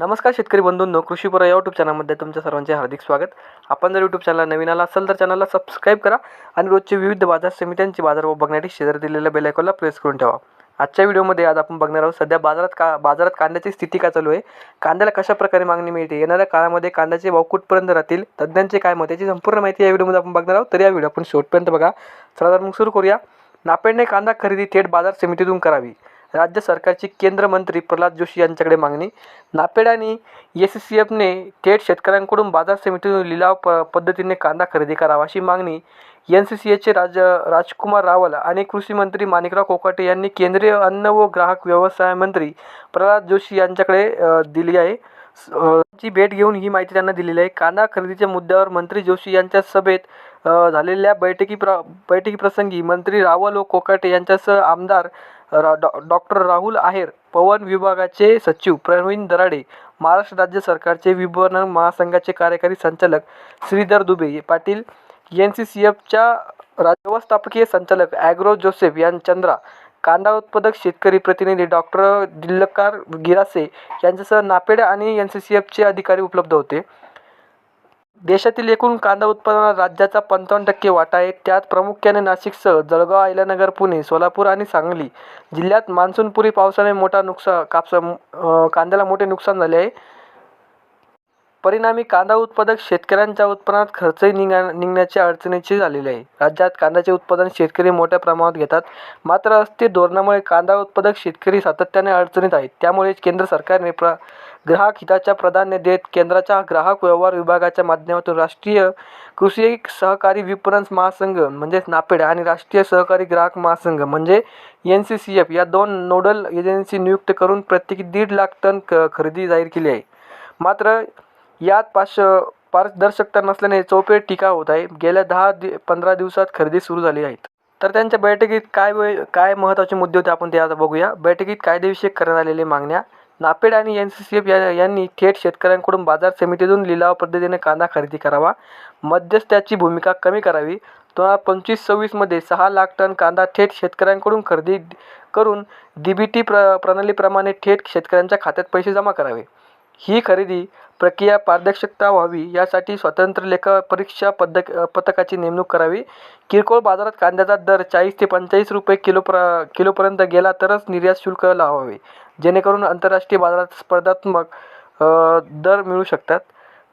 नमस्कार शेतकरी बंधूंनो कृषीपुरा या यूट्यूब चॅनलमध्ये तुमच्या सर्वांचे हार्दिक स्वागत. आपण जर यूट्यूब चॅनलला नवीन आला असेल तर चॅनलला सबस्क्राईब करा आणि रोजचे विविध बाजार समित्यांचे व बघण्यासाठी शेजारी दिलेल्या बेलायकॉनला प्रेस करून ठेवा. आजच्या व्हिडिओमध्ये आज आपण बघणार आहोत सध्या बाजारात का बाजारात कांद्याची स्थिती काय चालू आहे कांद्याला कशा प्रकारे मागणी मिळते येणाऱ्या काळामध्ये कांद्याचे भाव कुठपर्यंत राहतील तज्ज्ञांचे काय मत याची संपूर्ण माहिती या व्हिडिओमध्ये आपण बघणार आहोत. तर या व्हिडिओ आपण शेवटपर्यंत बघा. चला तर मग सुरू करूया. नापेडने कांदा खरेदी थेट बाजार समितीतून करावी. राज्य सरकारची केंद्र मंत्री प्रल्हाद जोशी यांच्याकडे मागणी. नापेड आणि एस सी एफने थेट शेतकऱ्यांकडून बाजार समितीतून लिलाव प पद्धतीने कांदा खरेदी करावा अशी मागणी एन सी सी एचे राज राजकुमार रावल आणि कृषी मंत्री माणिकराव कोकाटे यांनी केंद्रीय अन्न व ग्राहक व्यवसाय मंत्री प्रल्हाद जोशी यांच्याकडे दिली आहे. ची भेट घेऊन ही माहिती त्यांना दिलेली आहे. कांदा खरेदीच्या मुद्द्यावर मंत्री जोशी यांच्या सभेत झालेल्या बैठकी प्र बैठकीप्रसंगी मंत्री रावल व कोकाटे यांच्यासह आमदार रा डॉ डॉक्टर राहुल आहेर पवन विभागाचे सचिव प्रवीण दराडे महाराष्ट्र राज्य सरकारचे विपणन महासंघाचे कार्यकारी संचालक Shridhar Dube Patil N C C एफच्या व्यवस्थापकीय संचालक ॲग्रो जोसेफ यां चंद्रा कांदा उत्पादक शेतकरी प्रतिनिधी डॉक्टर दिल्लकार गिरासे यांच्यासह नापेड आणि एन सी सी एफचे अधिकारी उपलब्ध होते. देशातील एकूण कांदा उत्पादनात राज्याचा पंचावन्न टक्के वाटा आहे. त्यात प्रामुख्याने नाशिकसह जळगाव अहिल्यानगर पुणे सोलापूर आणि सांगली जिल्ह्यात मान्सूनपूर्वी पावसाने मोठा नुकसान कापसा कांद्याला मोठे नुकसान झाले आहे. परिणामी कांदा उत्पादक शेतकऱ्यांच्या उत्पन्नात खर्चही निघा निघण्याच्या अडचणीची झालेली आहे. राज्यात कांद्याचे उत्पादन शेतकरी मोठ्या प्रमाणात घेतात. मात्र अस्थिर धोरणामुळे कांदा उत्पादक शेतकरी सातत्याने अडचणीत आहेत. त्यामुळे केंद्र सरकारने प्र ग्राहक हिताच्या प्राधान्य देत केंद्राच्या ग्राहक व्यवहार विभागाच्या माध्यमातून राष्ट्रीय कृषी सहकारी विपणन महासंघ म्हणजेच नापेड आणि राष्ट्रीय सहकारी ग्राहक महासंघ म्हणजे एन सी सी एफ या दोन नोडल एजन्सी नियुक्त करून प्रत्येकी दीड लाख टन क खरेदी जाहीर केली आहे. मात्र यात पाश पारदर्शकता नसल्याने चौफेर टीका होत आहे. गेल्या दहा दि पंधरा दिवसात खरेदी सुरू झाली आहेत. तर त्यांच्या बैठकीत काय वे काय महत्त्वाचे मुद्दे होते आपण ते आता बघूया. बैठकीत कायदेविषयक करण्यात आलेल्या मागण्या. नापेड आणि एन सी सी एफ या यांनी थेट शेतकऱ्यांकडून बाजार समितीतून लिलाव पद्धतीने कांदा खरेदी करावा. मध्यस्थ्याची भूमिका कमी करावी. दोन हजार पंचवीस सव्वीसमध्ये सहा लाख टन कांदा थेट शेतकऱ्यांकडून खरेदी करून डी बी टी प्र प्रणालीप्रमाणे थेट शेतकऱ्यांच्या खात्यात पैसे जमा करावे. ही खरेदी प्रक्रिया पारदर्शकता व्हावी यासाठी स्वतंत्र लेखा परीक्षा पद्धक पथकाची नेमणूक करावी. किरकोळ बाजारात कांद्याचा दर चाळीस ते पंचेचाळीस रुपये किलो प्र किलोपर्यंत गेला तरच निर्यात शुल्क लावावे. जेणेकरून आंतरराष्ट्रीय बाजारात स्पर्धात्मक दर मिळू शकतात.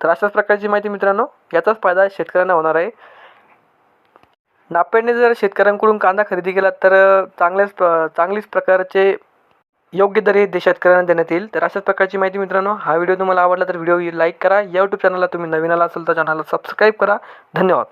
तर अशाच प्रकारची माहिती मित्रांनो याचाच फायदा शेतकऱ्यांना होणार आहे. नापेडने जर शेतकऱ्यांकडून कांदा खरेदी केला तर चांगल्याच प चांगलीच प्रकारचे योग्य दर हे दे- शेतकऱ्यांना देण्यात येईल. तर अशाच प्रकारची माहिती मित्रांनो हा व्हिडिओ तुम्हाला आवडला तर व्हिडिओ लाईक करा. या यूट्यूब चॅनलला तुम्ही नवीन आला असेल तर चॅनलला सबस्क्राईब करा. धन्यवाद.